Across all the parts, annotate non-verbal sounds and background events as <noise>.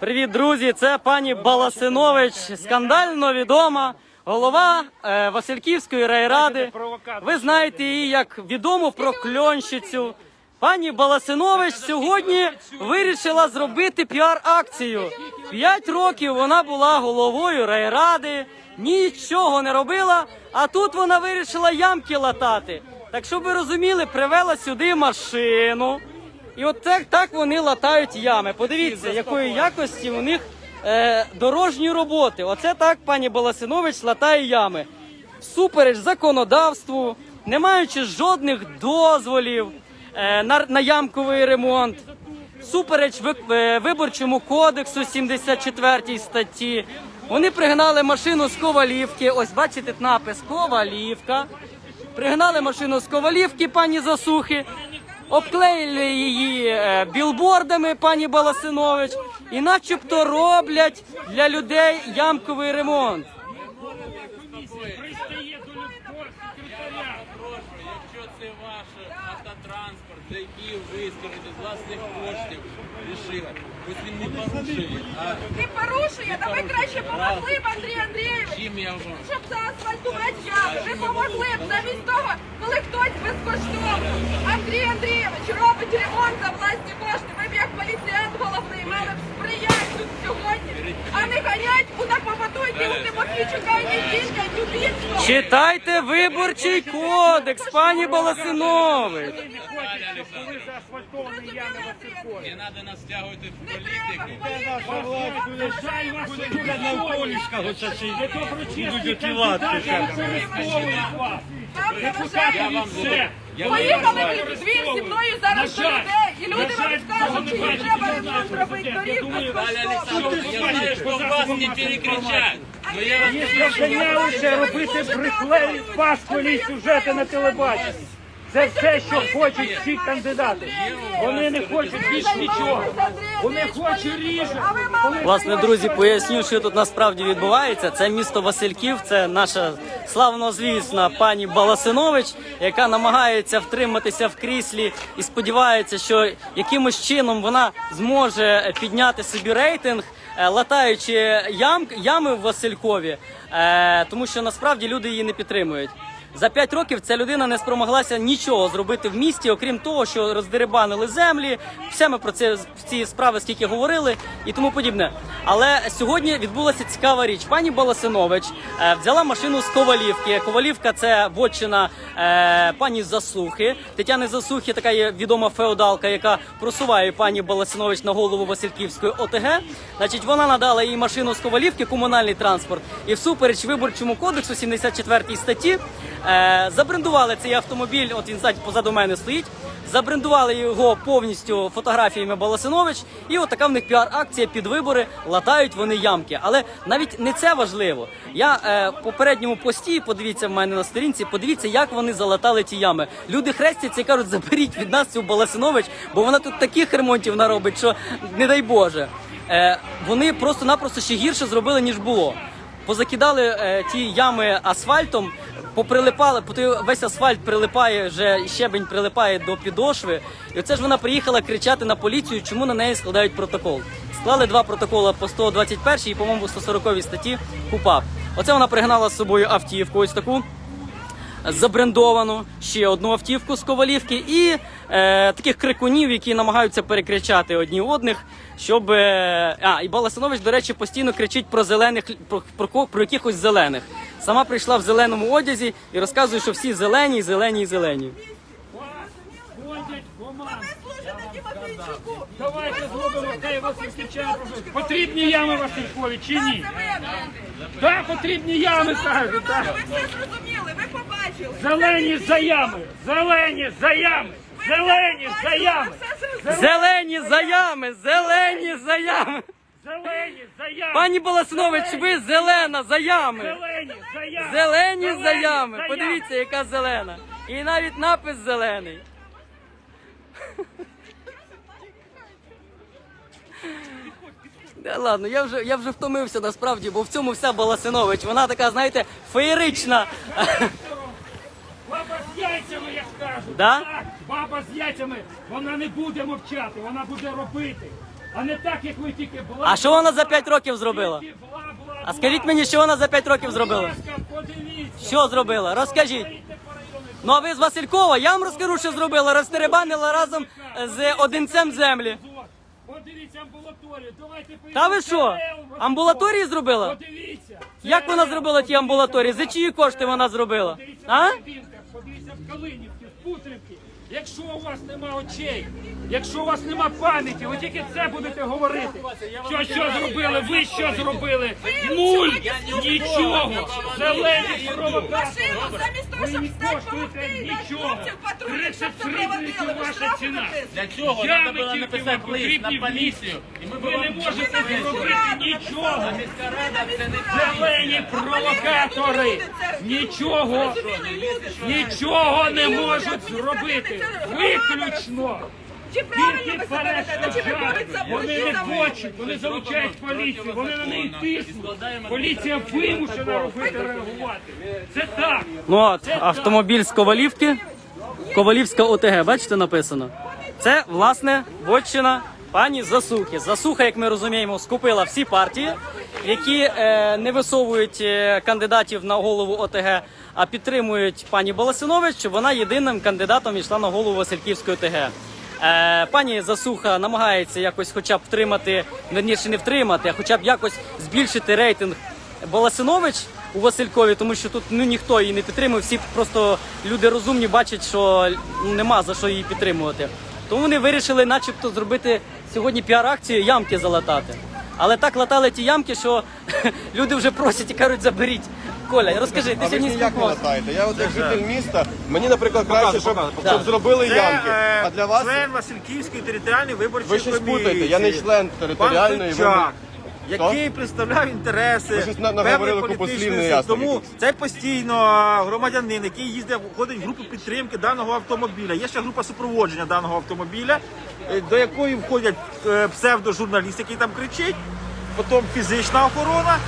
Привіт, друзі! Це пані Баласинович, скандально відома голова е, Васильківської райради. Ви знаєте її як відому про кльонщицю. Пані Баласинович сьогодні вирішила зробити піар-акцію. П'ять років вона була головою райради, нічого не робила, а тут вона вирішила ямки латати. Так щоб ви розуміли, привела сюди машину. І от так, так вони латають ями. Подивіться, якої якості у них е, дорожні роботи. Оце так пані Баласинович латає ями. Всупереч законодавству, не маючи жодних дозволів е, на, на ямковий ремонт. Супереч е, виборчому кодексу 74 статті. Вони пригнали машину з Ковалівки. Ось бачите напис Ковалівка. Пригнали машину з Ковалівки пані Засухи, обклеїли її е, білбордами пані Баласинович і начебто роблять для людей ямковий ремонт. Пристає до любого секретаря. Прошу, якщо це ваш автотранспорт, за який ви скажете з власних коштів рішили, ось він не порушує, а Не порушує, та ви краще помогли б, Андрій Андрійович, чим я вам? щоб заасфальтувати ями. Ви помогли б замість того, коли хтось безкоштовно. Андрій Андрійович робить ремонт за власні кошти. Ви б як поліціянт головний мали б сприяти тут сьогодні, а не ганять у напопадуйте Читайте виборчий кодекс, пані Баласинович. Не треба нас стягувати в політику. Жаль вас, Не вам Все. Поїхали двір зі мною зараз до людей, і люди вам скажуть, що не треба ремонт робити Я доріг безкоштовно. Олександровна, я знаю, що вас не перекричать. Їх зайнялися робити приклеїть пасхові сюжети на телебаченні. Це все, що хочуть всі кандидати. Вони не хочуть більш нічого. Вони хочуть ріже. Власне, друзі, поясню, що тут насправді відбувається. Це місто Васильків, це наша славнозвісна пані Баласинович, яка намагається втриматися в кріслі і сподівається, що якимось чином вона зможе підняти собі рейтинг, е, латаючи ям, ями в Василькові, е, тому що насправді люди її не підтримують. За п'ять років ця людина не спромоглася нічого зробити в місті, окрім того, що роздерибанили землі. Все ми про це ці справи скільки говорили і тому подібне. Але сьогодні відбулася цікава річ. Пані Баласинович е, взяла машину з Ковалівки. Ковалівка це вотчина е, пані Засухи. Тетяни Засухи, така є відома феодалка, яка просуває пані Баласинович на голову Васильківської ОТГ. Значить, вона надала їй машину з Ковалівки, комунальний транспорт, і всупереч виборчому кодексу 74 статті е, забрендували цей автомобіль. От він ззаді позаду мене стоїть. Забрендували його повністю фотографіями Баласинович, і от така в них піар-акція під вибори латають вони ямки. Але навіть не це важливо. Я е, попередньому пості, подивіться в мене на сторінці, подивіться, як вони залатали ті ями. Люди хрестяться і кажуть, заберіть від нас цю Баласинович, бо вона тут таких ремонтів наробить, що не дай Боже. Е, вони просто-напросто ще гірше зробили, ніж було. Позакидали е, ті ями асфальтом, поприлипали, весь асфальт прилипає, вже щебень прилипає до підошви. І оце ж вона приїхала кричати на поліцію, чому на неї складають протокол. Склали два протоколи по 121 і, по-моєму, 140 статті КУПАП. Оце вона пригнала з собою автівку, ось таку забрендовану, ще одну автівку з ковалівки і е, таких крикунів, які намагаються перекричати одні одних, щоб. Е, а, і Баласанович, до речі, постійно кричить про зелених про, про, про якихось зелених. Сама прийшла в зеленому одязі і розказує, що всі зелені, зелені, зелені. Давайте зробимо хай вас вистачає. Потрібні ями Василькові чи ні? Так, потрібні ями, кажуть. Ви все зрозуміли. Зелені за ями! Зелені за ями! Зелені за ями! Зелені за ями, зелені за ями. Зелені за ями! Пані Баласанович, ви зелена за ями. Зелені за ями! Зелені за ями. Подивіться, яка зелена. І навіть напис зелений. Да ладно, я вже, я вже втомився насправді, бо в цьому вся Баласинович. Вона така, знаєте, феєрична. З яйцями, як кажуть. Да? Так, баба з яйцями, вона не буде мовчати, вона буде робити. А не так, як ви тільки бла. А що вона за 5 років зробила? тільки бла, бла, А скажіть мені, що вона за 5 років зробила? Будь ласка, подивіться. Що зробила? Розкажіть. Ну а ви з Василькова, я вам розкажу, що зробила. Розтеребанила разом з одинцем землі. Подивіться амбулаторію. Давайте Та ви що? Амбулаторії зробила? Подивіться. Як вона зробила ті амбулаторії? За чиї кошти вона зробила? Подивіться А? подивіться в Калинівці, Путрівці. Якщо у вас нема очей, якщо у вас нема пам'яті, ви тільки це будете говорити. Що що зробили? Ви що зробили? Нуль! Нічого! Зелені провокатори! Замість того, щоб не стати помогти, хлопців патрульних, щоб 33 супроводили. тисячі Ви ваша написали. Для цього Я треба було тільки написати лист потрібні на поліцію. І ми Ви не можете зробити нічого. це. Зелені провокатори нічого, нічого не можуть зробити. Виключно. Чи правильно ви себе ведете? Чи ви боротися. Вони не хочуть, вони залучають поліцію, вони на неї тиснуть. Поліція вимушена робити реагувати. Це так. Ну от автомобіль з Ковалівки, Ковалівська ОТГ, бачите, написано. Це власне вотчина пані Засухи. Засуха, як ми розуміємо, скупила всі партії, які е, не висовують е, кандидатів на голову ОТГ, а підтримують пані Баласинович, щоб вона єдиним кандидатом йшла на голову Васильківської ОТГ. Е, пані Засуха намагається якось, хоча б втримати, верніше не втримати, а хоча б якось збільшити рейтинг Баласинович у Василькові, тому що тут ну ніхто її не підтримує. Всі просто люди розумні бачать, що нема за що її підтримувати. Тому вони вирішили, начебто, зробити сьогодні піар-акцію ямки залатати. Але так латали ті ямки, що <laughs> люди вже просять і кажуть, заберіть. Коля, розкажи, ти А ви ж сьогодні ніяк не спілкувався. латаєте. Я от як житель міста, мені, наприклад, краще, щоб, щоб зробили ямки. е, А для вас член Васильківської територіальної виборчої ви щось комісії. путаєте. Я не член територіальної виборчої. який представляв інтереси щось на- певної купу політичної сили. неясних Тому якихось. цей постійно громадянин, який їздив, входить в групу підтримки даного автомобіля. Є ще група супроводження даного автомобіля, до якої входять е, псевдожурналіст, який там кричить, потім фізична охорона.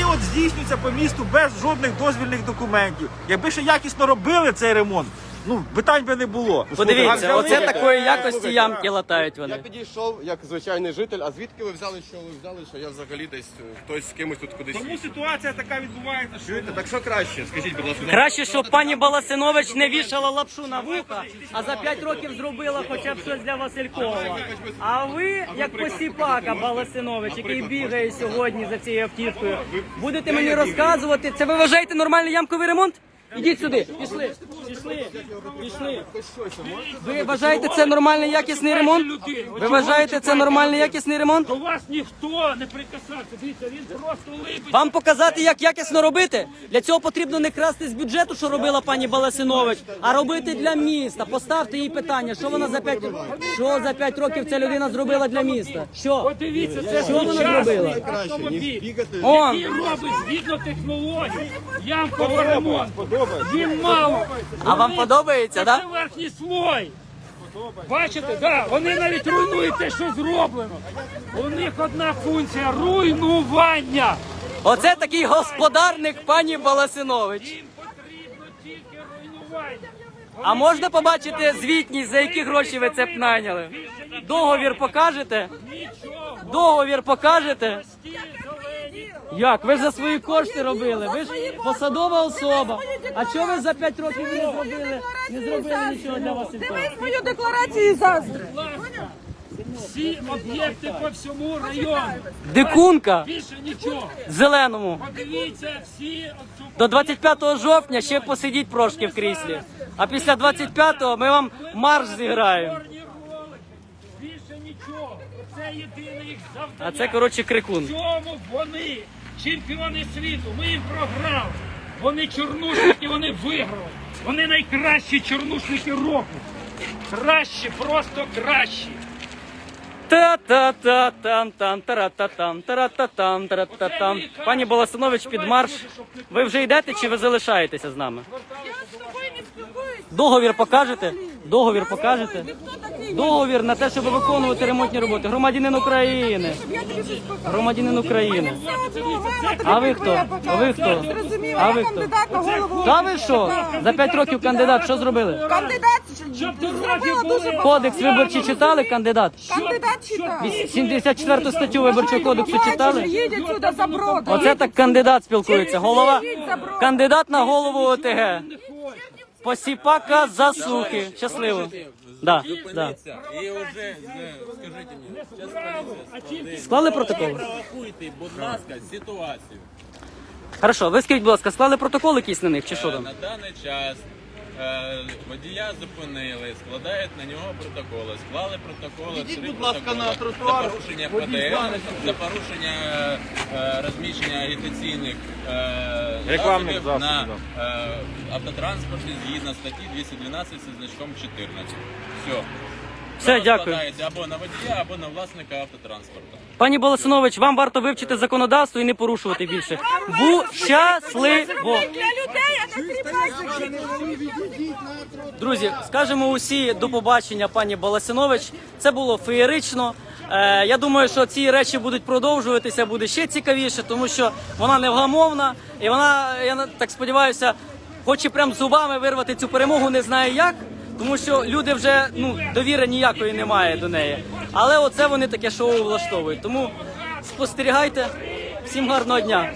І от здійснюється по місту без жодних дозвільних документів. Якби ще якісно робили цей ремонт, ну питань би не було. Подивіться, А оце такої якості Слухайте, ямки латають Я вони. підійшов як звичайний житель. А звідки ви взяли, що ви взяли, що я взагалі десь е, хтось з кимось тут кудись? Тому ситуація така відбувається, що Чуєте? Так що краще? Скажіть, будь ласка. Краще, щоб пані Баласинович не вішала лапшу на вуха, а за 5 років зробила хоча б щось для Василькова. А ви, як посіпака Баласинович, який бігає сьогодні за цією автівкою, будете мені розказувати, це ви вважаєте нормальний ямковий ремонт? Ідіть сюди, пішли, пішли, пішли. Ви вважаєте це нормальний якісний ремонт? Ви вважаєте це нормальний якісний ремонт? До вас ніхто не прикасався. Дивіться, він просто липить. Вам показати, як якісно робити? Для цього потрібно не красти з бюджету, що робила пані Баласинович, а робити для міста. Поставте їй питання, що вона за 5 років, що за 5 років ця людина зробила для міста? Що? Подивіться, це Що вона зробила? автомобіль, Он. який робить згідно технологій. Ямковий ремонт. Він мав. А вам подобається, так? Це верхній слой. Бачите, да, вони навіть руйнують те, що зроблено. У них одна функція руйнування. Оце такий господарник пані Баласинович. Їм потрібно тільки руйнування. А можна побачити звітність, за які гроші ви це б наняли? Договір покажете? Нічого. Договір покажете? Ті зелені. Як? Ви ж за свої кошти робили? Ви ж посадова особа. А чого ви за 5 років не зробили? Не зробили нічого для Василькова? Дивись мою декларацію заздри. Всі об'єкти по всьому району. Дикунка Більше нічого. зеленому. Подивіться всі оцю До 25 жовтня ще посидіть трошки в кріслі. А після 25-го ми вам марш зіграємо. Більше нічого. Це єдине їх завдання. А це коротше крикун. В цьому вони чемпіони світу. Ми їм програли. Вони чорнушники, вони виграли. Вони найкращі чорнушники року. Кращі, просто кращі. Пані Баласинович під марш. Ви вже йдете чи ви залишаєтеся з нами? Я з тобою не спілкуюсь. Договір покажете? Договір покажете? Договір на те, щоб виконувати ремонтні роботи. Громадянин України. Громадянин України. А ви хто? А ви хто? А ви хто? Кандидат на голову. Та ви що? За 5 років кандидат що зробили? Кандидат зробила дуже багато. Кодекс виборчий читали кандидат? Кандидат читав. 74 статтю виборчого кодексу читали? Їдь сюди за брод. Оце так кандидат спілкується. Голова кандидат на голову ОТГ. Посіпака засухи. Щасливо. Да, да. І вже е, скажіть мені, зараз поліція Склали протокол? Рахуйте, будь ласка, ситуацію. Хорошо, ви скажіть, будь ласка, склали протокол якийсь на них чи що Е, там? На даний час е, водія зупинили, складають на нього протоколи. Склали протоколи, три будь ласка, протоколи. на тротуар. За порушення ПДР, за порушення е, розміщення агітаційних е, Рекламних на засобів, е, автотранспорті згідно статті 212 зі значком 14. Все. Все, дякую. Складається або на водія, або на власника автотранспорту. Пані Болесинович, вам варто вивчити законодавство і не порушувати більше. Бу щасливо! Для людей, а не тріпайте. Друзі, скажемо усі до побачення, пані Баласинович. Це було феєрично. Е, я думаю, що ці речі будуть продовжуватися, буде ще цікавіше, тому що вона невгамовна, і вона, я на- так сподіваюся, хоче прям зубами вирвати цю перемогу, не знаю як. Тому що люди вже ну довіри ніякої немає до неї. Але оце вони таке шоу влаштовують. Тому спостерігайте. Всім гарного дня.